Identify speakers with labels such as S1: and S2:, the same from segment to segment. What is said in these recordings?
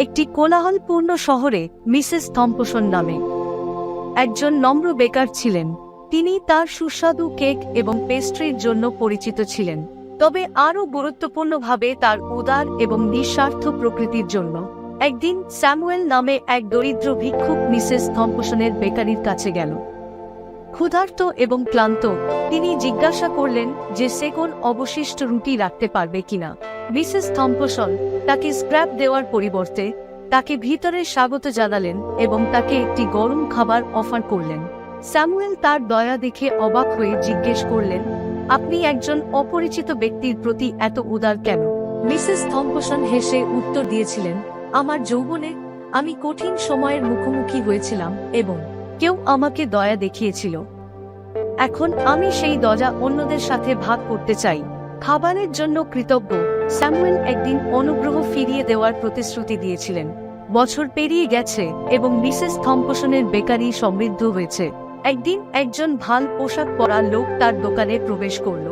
S1: একটি কোলাহলপূর্ণ শহরে Mrs Thompson নামে। একজন নম্র বেকার ছিলেন। তিনি তার সুস্বাদু কেক এবং পেস্ট্রির জন্য পরিচিত ছিলেন, তবে আরও গুরুত্বপূর্ণভাবে তার উদার এবং নিঃস্বার্থ প্রকৃতির জন্য। একদিন স্যামুয়েল নামে এক দরিদ্র ভিক্ষুক মিসেস থম্পসনের বেকারির কাছে গেল। ক্ষুধার্ত এবং ক্লান্ত, তিনি জিজ্ঞাসা করলেন যে সে কোন অবশিষ্ট রুটি রাখতে পারবে কিনা। মিসেস থম্পসন তাকে স্ক্র্যাপ দেওয়ার পরিবর্তে তাকে ভিতরে স্বাগত জানালেন এবং তাকে একটি গরম খাবার অফার করলেন। স্যামুয়েল তার দয়া দেখে অবাক হয়ে জিজ্ঞেস করলেন, আপনি একজন অপরিচিত ব্যক্তির প্রতি এত উদার কেন? মিসেস থম্পসন হেসে উত্তর দিয়েছিলেন, আমার যৌবনে আমি কঠিন সময়ের মুখোমুখি হয়েছিলাম এবং কেউ আমাকে দয়া দেখিয়েছিল। এখন আমি সেই দয়া অন্যদের সাথে ভাগ করতে চাই। খাবারের জন্য কৃতজ্ঞ স্যামুয়েল একদিন অনুগ্রহ ফিরিয়ে দেওয়ার প্রতিশ্রুতি দিয়েছিলেন। বছর পেরিয়ে গেছে এবং মিসেস থম্পসনের বেকারি সমৃদ্ধ হয়েছে। একদিন একজন ভালো পোশাক পরা লোক তার দোকানে প্রবেশ করল।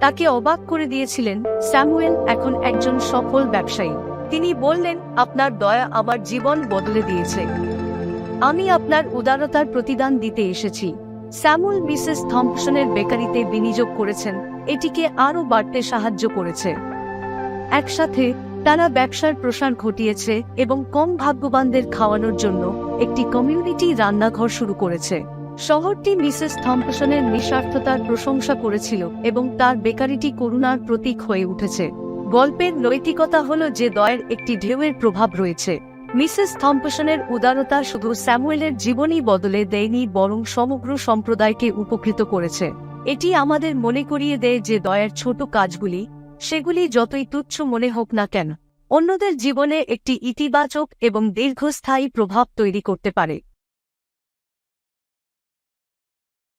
S1: তাকে অবাক করে দিয়েছিলেন স্যামুয়েল এখন একজন সফল ব্যবসায়ী। তিনি বললেন, আপনার দয়া আমার জীবন বদলে দিয়েছে। আমি আপনার উদারতার প্রতিদান দিতে এসেছি। স্যামুয়েল মিসেস থম্পসনের বেকারিতে বিনিয়োগ করেছেন। এটিকে আরও বাড়তে সাহায্য করেছে একসাথে তারা ব্যবসার প্রসার ঘটিয়েছে এবং কম ভাগ্যবানদের খাওয়ানোর জন্য একটি কমিউনিটি রান্নাঘর শুরু করেছে। শহরটি মিসেস থম্পসনের নিঃস্বার্থতার প্রশংসা করেছিল এবং তার বেকারিটি করুণার প্রতীক হয়ে উঠেছে। গল্পের নৈতিকতা হল যে দয়ের একটি ঢেউয়ের প্রভাব রয়েছে। মিসেস থম্পসনের উদারতা শুধু স্যামুয়েলের জীবনই বদলে দেয়নি, বরং সমগ্র সম্প্রদায়কে উপকৃত করেছে। এটি আমাদের মনে করিয়ে দেয় যে দয়ের ছোট কাজগুলি সেগুলি যতই তুচ্ছ মনে হোক না কেন, অন্যদের জীবনে একটি ইতিবাচক এবং দীর্ঘস্থায়ী প্রভাব তৈরি করতে পারে।